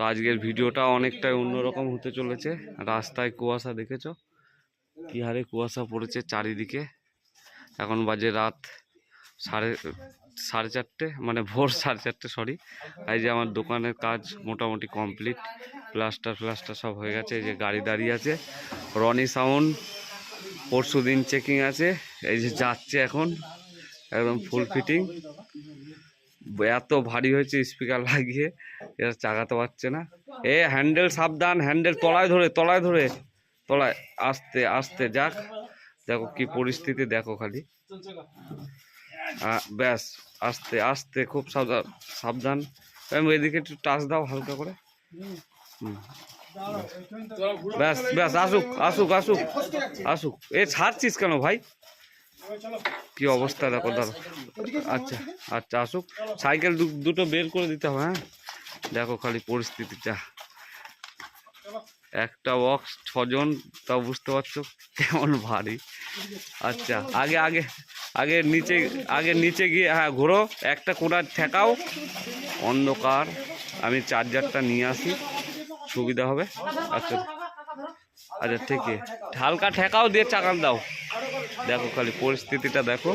তো আজকের ভিডিওটা অনেকটাই অন্যরকম হতে চলেছে। রাস্তায় কুয়াশা দেখেছ? কি হারে কুয়াশা পড়েছে চারিদিকে। এখন বাজে রাত সাড়ে সাড়ে চারটে মানে ভোর সাড়ে চারটে সরি এই যে আমার দোকানের কাজ মোটামুটি কমপ্লিট প্লাস্টার ফ্লাস্টার সব হয়ে গেছে, এই যে গাড়ি দাঁড়িয়ে আছে। রনি সাউন্ড পরশু দিন চেকিং আছে। এই যে যাচ্ছে এখন, একদম ফুল ফিটিং এত ভারী হয়েছে স্পিকার লাগিয়ে এরা চাগাতে পারছে না। এ হ্যান্ডেল সাবধান হ্যান্ডেল তলায় ধরে তলায় ধরে। তলায় আস্তে আস্তে যাক। দেখো কি পরিস্থিতি দেখো খালি। ব্যাস আস্তে আস্তে খুব সাবধান সাবধান। এম, এদিকে একটু টাচ দাও হালকা করে। ব্যাস ব্যাস আসুক আসুক আসুক আসুক। এ ছাড়ছিস কেন ভাই? কি অবস্থা, দেখো দাঁড়ো আচ্ছা আচ্ছা আসুক। সাইকেল দুটো বের করে দিতে হবে হ্যাঁ? দেখো খালি পরিস্থিতিটা একটা বক্স, ছজন, তাও বুঝতে পারছ? কেমন ভারী। আচ্ছা আগে আগে আগে নিচে আগে নিচে গিয়ে হ্যাঁ ঘোরো। একটা কোনা ঠেকাও। অন্ধকার। আমি চার্জারটা নিয়ে আসি। সুবিধা হবে। আচ্ছা আচ্ছা ঠিকই হালকা ঠেকাও, দিয়ে চাকাল দাও। দেখো খালি পরিস্থিতিটা দেখো।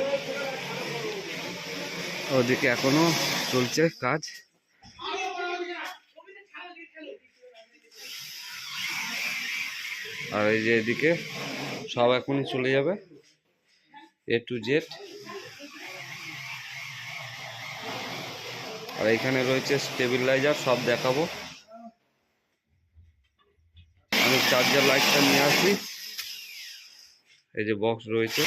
ওদিকে এখনও চলছে কাজ। আর এই যে এদিকে সব এখনই চলে যাবে। এ টু জেড আর এখানে রয়েছে স্টেবিলাইজার সব দেখাবো। আমি চার্জার লাইটটা নিয়ে আসি। এই যে বক্স রয়েছে।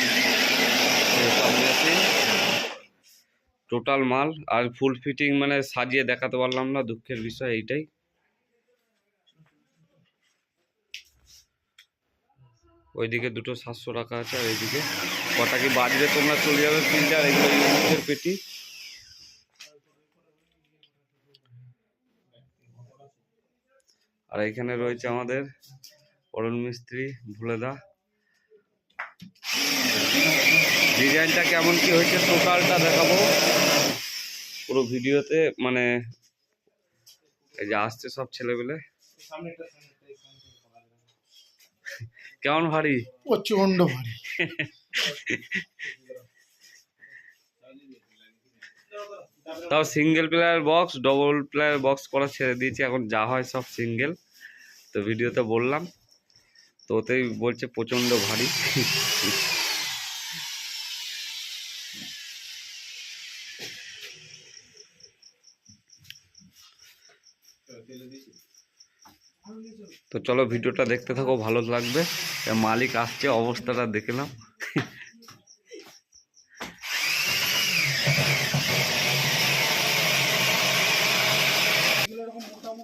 টোটাল মাল। আর ফুল ফিটিং মানে সাজিয়ে দেখাতে পারলাম না, দুঃখের বিষয় এইটাই। ওইদিকে দুটো সাতশো টাকা আছে, আর এইদিকে। কটা কি বাজবে তোমরা চলে যাবে ফিল্টার এগুলো ইউনিটের পেটি আর এখানে রয়েছে আমাদের অরুণ মিস্ত্রি, ভুলেদা। ডিজাইনটা কেমন কি হয়েছে টোটালটা দেখাবো। পুরো ভিডিওতে মানে এই যে আসছে সব ছেলেবেলে কেমন ভারী? প্রচণ্ড ভারী। তাও single player box double player box করা ছেড়ে দিয়েছি এখন যা হয় সব সিঙ্গেল তো ভিডিওতে বললাম তো ওতেই বলছে প্রচণ্ড ভারী। তো চলো ভিডিওটা দেখতে থাকো, ভালো লাগবে। মালিক আসছে, অবস্থাটা দেখলাম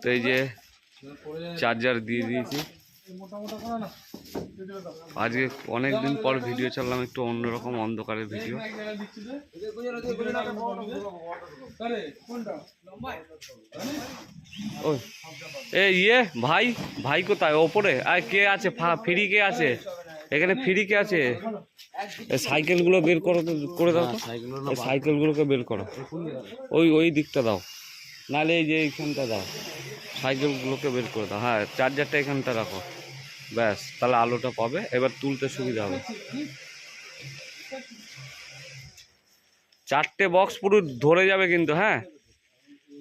তো এই যে চার্জার দিয়ে দিয়েছি। আজকে অনেক দিন পর ভিডিও ছাড়লাম একটু অন্যরকম অন্ধকারের ভিডিও। এ ইয়ে ভাই ভাই কোথায়? ওপরে। আর কে আছে? ফ্রি কে আছে? এখানে ফ্রি কে আছে? সাইকেলগুলো বের করো করে দাও তো। সাইকেলগুলোকে বের করো। ওই ওই দিকটা দাও। নাহলে এই যে এইখানটা দাও। সাইকেলগুলোকে বের করে দাও। হ্যাঁ চার্জারটা এখানটা রাখো। ব্যাস, তাহলে আলোটা পাবে এবার তুলতে সুবিধা হবে। চারটে বক্স পুরো ধরে যাবে কিন্তু হ্যাঁ?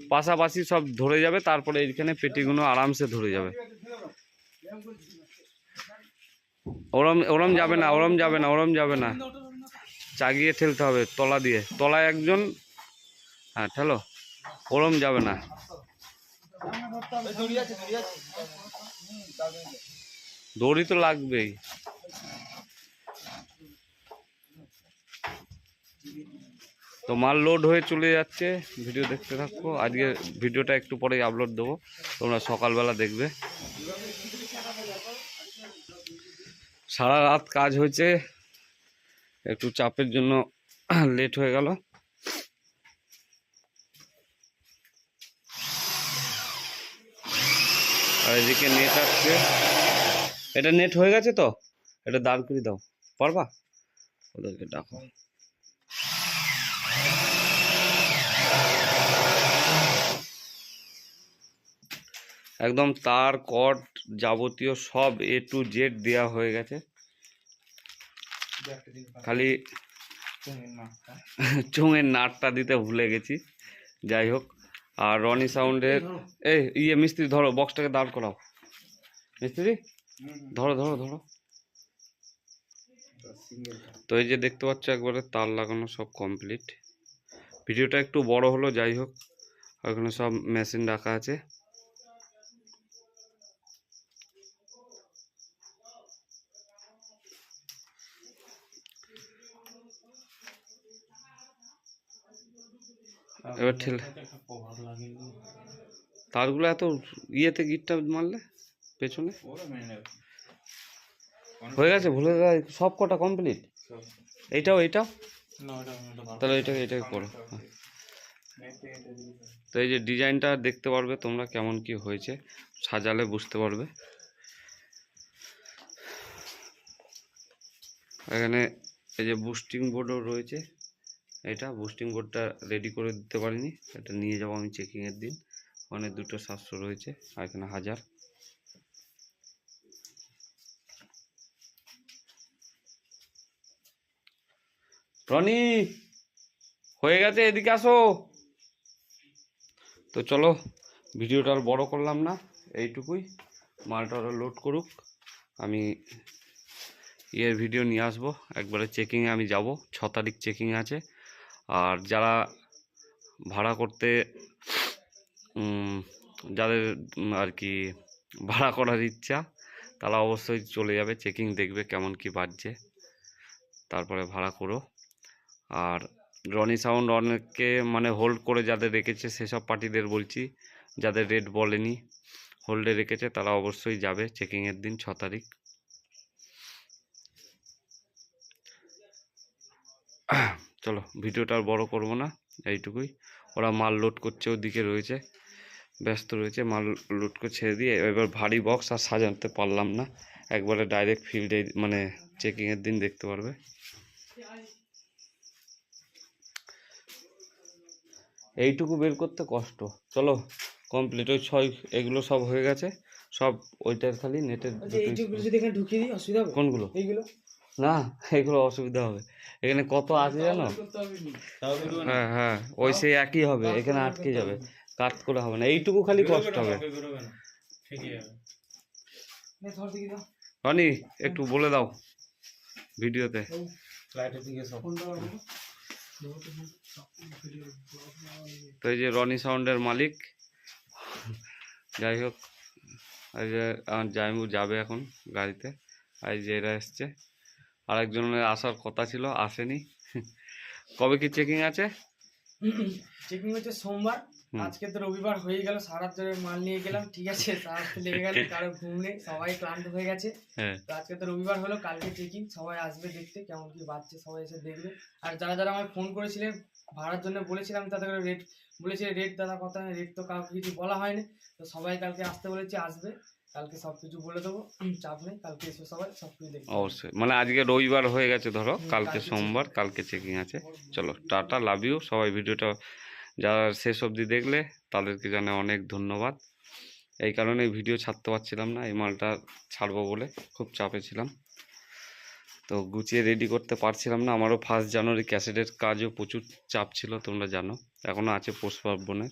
পাশাপাশি সব ধরে যাবে, তারপরে এইখানে পেটিগুলো আরামসে ধরে যাবে। ওরম ওরম যাবে না, ওরম যাবে না, ওরম যাবে না। চাগিয়ে ঠেলতে হবে তলা দিয়ে। তলায় একজন হ্যাঁ ঠেলো। ওরম যাবে না। দড়ি তো লাগবেই। তো মাল লোড হয়ে চলে যাচ্ছে। ভিডিও দেখতে থাকো। আজকে ভিডিওটা একটু পরেই আপলোড দেবো। তোমরা সকালবেলা দেখবে। সারা রাত কাজ হয়েছে। একটু চাপের জন্য লেট হয়ে গেল। আর এদিকে নেট আসছে। এটা নেট হয়ে গেছে তো? এটা দাঁড় করে দাও। পারবা? ওদেরকে ডাকো। একদম তার কট যাবতীয় সব এ টু জেড দেওয়া হয়ে গেছে। খালি চোঙের নাটটা দিতে ভুলে গেছি। যাই হোক আর রনি সাউন্ডের এই ইয়ে মিস্ত্রি ধরো বক্সটাকে দাঁড় করাও। মিস্ত্রি? ধরো ধরো ধরো। তো এই যে দেখতে পাচ্ছ একবারে তার লাগানো সব কমপ্লিট ভিডিওটা একটু বড় হলো যাই হোক। ওখানে সব মেশিন রাখা আছে। এবার ঠেলে তারগুলো এত ইয়েতে গিটটা মারলে? পেছনে? হয়ে গেছে ভুলে সব কটা কমপ্লিট এইটাও এইটাও? তাহলে এটাকে এটাকে করো। তো এই যে ডিজাইনটা দেখতে পারবে তোমরা কেমন কি হয়েছে সাজালে বুঝতে পারবে। এখানে এই যে বুস্টিং বোর্ডও রয়েছে এটা বুস্টিং বোর্ডটা রেডি করে দিতে পারিনি এটা নিয়ে যাব আমি চেকিংয়ের দিন। ওখানে দুটো সাতশো রয়েছে আর এখানে হাজার। রনি, হয়ে গেছে, এদিকে আসো। তো চলো, ভিডিওটা আর বড় করলাম না, এইটুকুই। মালটা লোড করুক, আমি ইয়ের ভিডিও নিয়ে আসব, একবারে চেকিংয়ে আমি যাব, ছ তারিখ চেকিং আছে। আর যারা ভাড়া করতে যাদের আর কি, ভাড়া করার ইচ্ছা, তারা অবশ্যই চলে যাবে চেকিং দেখবে কেমন কি বাজছে। তারপরে ভাড়া করো। আর রনি সাউন্ড অনেককে মানে হোল্ড করে যাদের রেখেছে, সেসব পার্টিদের বলছি, যাদের রেট বলেনি হোল্ডে রেখেছে, তারা অবশ্যই যাবে চেকিংয়ের দিন ছ তারিখ। চলো, ভিডিওটা আর বড় করব না, এইটুকুই। ওরা মাল লোড করছে ওদিকে রয়েছে, ব্যস্ত রয়েছে, মাল লোড করে ছেড়ে দিয়ে, এবার ভারী বক্স আর সাজাতে পারলাম না। একবারে ডাইরেক্ট ফিল্ডে মানে চেকিংয়ের দিন দেখতে পারবে। এইটুকু বের করতে কষ্ট। চলো কমপ্লিট ওই ছয় এগুলো সব হয়ে গেছে। সব ওইটার খালি নেটের আচ্ছা যদি এখানে ঢুকিয়ে দিই অসুবিধা হবে? কোনগুলো? এইগুলো? না এগুলো অসুবিধা হবে। এখানে কত আছে জানো? হ্যাঁ হ্যাঁ ওই সেই একই হবে এখানে আটকে যাবে। কাট করে হবে না এইটুকু খালি কষ্ট হবে। রনি একটু বলে দাও ভিডিওতে। তো এই যে রনি সাউন্ডের মালিক। যাই হোক, এই যে জাইমু যাবে এখন গাড়িতে। এই যে এরা এসছে। আরেকজনের আসার কথা ছিল, আসেনি। কবে কি চেকিং আছে? চেকিং হচ্ছে সোমবার। আজকে তো রবিবার হয়ে গেল সারা ধরে মাল নিয়ে গেলাম ঠিক আছে সারাতে লেগে গেল কারও ঘুম নেই সবাই ক্লান্ত হয়ে গেছে। হ্যাঁ। তো আজকে তো রবিবার হলো কালকে চেকিং সবাই আসবে দেখতে কেমন কি বাচ্চা সবাই এসে দেখবে। আর যারা যারা আমার ফোন করেছিলেন ভাড়ার জন্য বলেছিলাম তাদের রেট বলেছে রেট দাদা কথা রেট তো কাউকে কিছু বলা হয়নি। তো সবাই কালকে আসতে বলেছে আসবে কালকে সব কিছু বলে দেবো চাপ নেই কালকে এসে সবাই সব কিছু দেখবে অবশ্যই মানে আজকে রবিবার হয়ে গেছে ধরো কালকে কালকে সোমবার কালকে চেকিং আছে। চলো টাটা লাভ ইউ সবাই ভিডিওটা যারা শেষ অবধি দেখলে তাদেরকে জানে অনেক ধন্যবাদ। এই কারণে ভিডিও ছাড়তে পারছিলাম না, এই মালটা ছাড়বো বলে খুব চাপে ছিলাম। তো গুছিয়ে রেডি করতে পারছিলাম না, আমারও ফার্স্ট জানুয়ারি ক্যাসেটের কাজও প্রচুর চাপ ছিল, তোমরা জানো এখনও আছে পৌষ পার্বণে।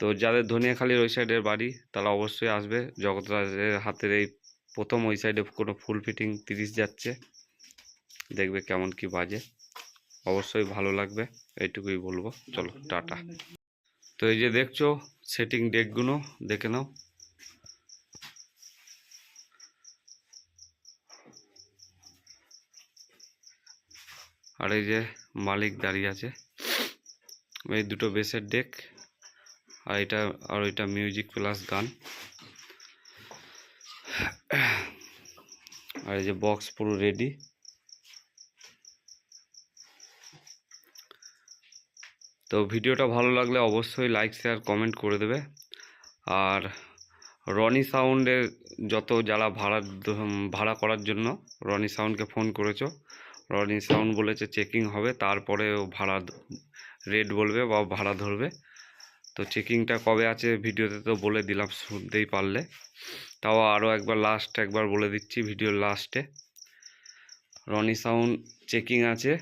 তো যাদের ধনিয়াখালির ওই সাইডের বাড়ি, তারা অবশ্যই আসবে জগৎরাজের হাতের এই প্রথম ওই সাইডে কোনো ফুল ফিটিং তিরিশ যাচ্ছে, দেখবে কেমন কি বাজে। অবশ্যই ভালো লাগবে, এইটুকুই বলব। চলো, টাটা। তো এই যে দেখছ সেটিং ডেকগুলো দেখে নাও। আর এই যে মালিক দাঁড়িয়ে আছে, এই দুটো বেসের ডেক আর এটা আর এটা মিউজিক প্লাস গান। আর এই যে বক্স পুরো রেডি তো ভিডিওটা ভালো লাগলে অবশ্যই লাইক শেয়ার কমেন্ট করে দেবে। আর রনি সাউন্ডের যত যারা ভাড়া ভাড়া করার জন্য রনি সাউন্ডকে ফোন করেছ, রনি সাউন্ড বলেছে চেকিং হবে, তারপরে ভাড়া রেট বলবে বা ভাড়া ধরবে। তো চেকিংটা কবে আছে ভিডিওতে তো বলে দিলাম, শুনতেই পারলে। তাও আরও একবার লাস্ট একবার বলে দিচ্ছি ভিডিওর লাস্টে রনি সাউন্ড চেকিং আছে,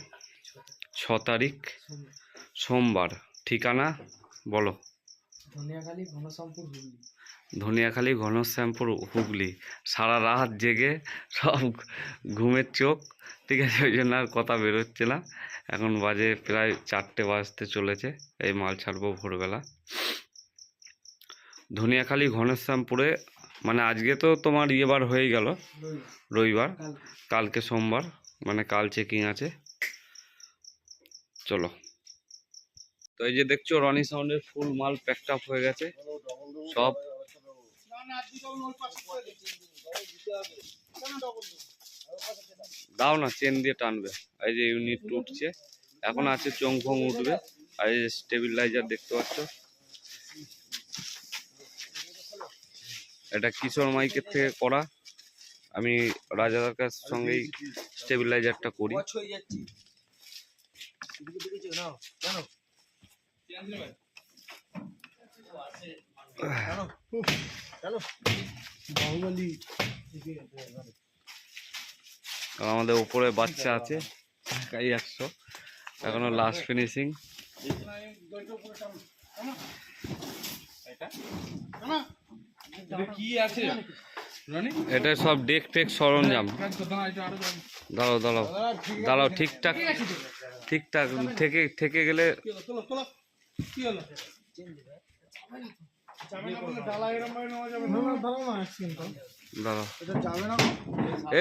ছ তারিখ। সোমবার। ঠিকানা? বলো। ধনিয়াখালী ঘনশ্যামপুর হুগলি। ধনিয়াখালী ঘনশ্যামপুর হুগলি। সারা রাত জেগে সব ঘুমের চোখ ঠিক আছে ওই জন্য আর কথা বেরোচ্ছে না। এখন বাজে প্রায় চারটে বাজতে চলেছে এই মাল ছাড়বো ভোরবেলা। ধনিয়াখালী ঘনশ্যামপুরে মানে আজকে তো তোমার ইয়েবার হয়ে গেল। রবিবার। কালকে। সোমবার মানে কাল চেকিং আছে। চলো। তো এই যে দেখছ রনি সাউন্ডের ফুল মাল প্যাকড আপ হয়ে গেছে। সব দাও না চেন দিয়ে টানবে। এই যে ইউনিট উঠছে। এখন আছে চোং ফোং উঠবে। আর এই যে স্টেবিলাইজার দেখতে পাচ্ছ। এটা কিশোর মাইকের থেকে করা। আমি রাজাদার কাছ সঙ্গেই স্টেবিলাইজারটা করি। আমাদের উপরে বাচ্চা আছে একশো। এখনও লাস্ট ফিনিশিং এটা সব ডেক টেক সরঞ্জাম। দাঁড়াও দাঁড়াও। দাঁড়াও, ঠিকঠাক ঠিকঠাক, থেকে থেকে গেলে কি হলো?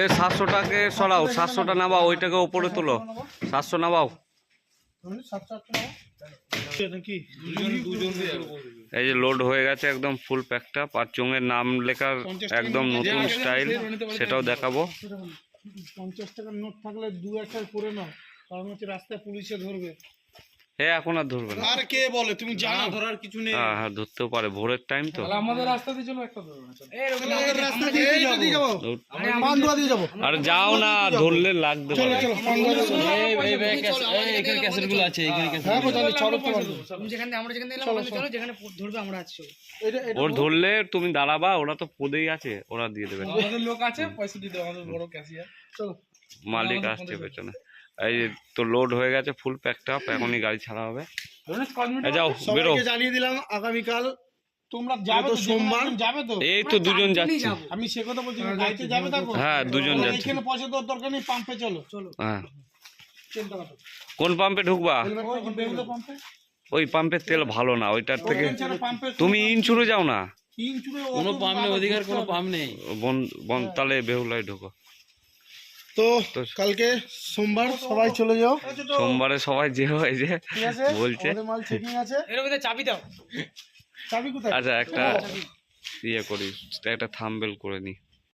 এ সাতশোটাকে সরাও সাতশোটা নামাও ওইটাকে ওপরে তোলো। সাতশো নামাও। এই যে লোড হয়ে গেছে একদম ফুল প্যাকটা আর চোঙের নাম লেখার একদম নতুন স্টাইল সেটাও দেখাবো। পঞ্চাশ টাকার নোট থাকলে দু একটা করে নাও কারণ হচ্ছে রাস্তায় পুলিশে ধরবে। হ্যাঁ এখন আর ধরবে না। আর কে বলে? তুমি জানো। ধরার কিছু নেই। হ্যাঁ হ্যাঁ ধরতেও পারে ভোরের টাইম তো। আমাদের রাস্তাতে চলো একটা ধরো না চলো। এই রকম আমাদের রাস্তা দিয়ে দিয়ে যাব। পান্ডুয়া দিয়ে যাব। আর যাও না ধরলে চলো যাব। হ্যাঁ তাহলে চলো তুমি যেখান আমরা যেখান এলাম চলো যেখানে ধরবে আমরা আছি চলো। এটা এটা ওর ধরলে তুমি দাঁড়াবা ওরা তো পদেই আছে ওরা দিয়ে দেবে। আমাদের লোক আছে পয়সা দিতে হবে, আমাদের বড় ক্যাশিয়ার চলো। মালিক আসছে পেছনে। এই তো লোড হয়ে গেছে ফুল প্যাকড আপ এখনই গাড়ি ছাড়া হবে। যাও বেরো। সবাইকে জানিয়ে দিলাম আগামীকাল। তোমরা যাবে তো সোমবার। যাবে তো। এই তো দুজন যাচ্ছে। আমি সে কথা বলছি গাড়িতে যাবে থাকো। হ্যাঁ দুজন যাচ্ছে। এখানে পয়সা দেওয়ার দরকার নেই পাম্পে চলো। চলো। হ্যাঁ। কোন পাম্পে ঢুকবা? ওই পাম্পের তেল ভালো না ওইটার থেকে তুমি ইনচুরে যাও না। কোনো পাম্প নেই অধিকার কোনো পাম্প নেই। বন বন তাহলে বেহুলায় ঢুকো। তো কালকে সোমবার সবাই চলে যাও। সোমবারে সবাই যে হয় যে বলছে। মাল চেকিং আছে। এর মধ্যে চাবি দাও। চাবি কোথায়? আচ্ছা একটা ইয়ে করি একটা থাম্বেল করে নি।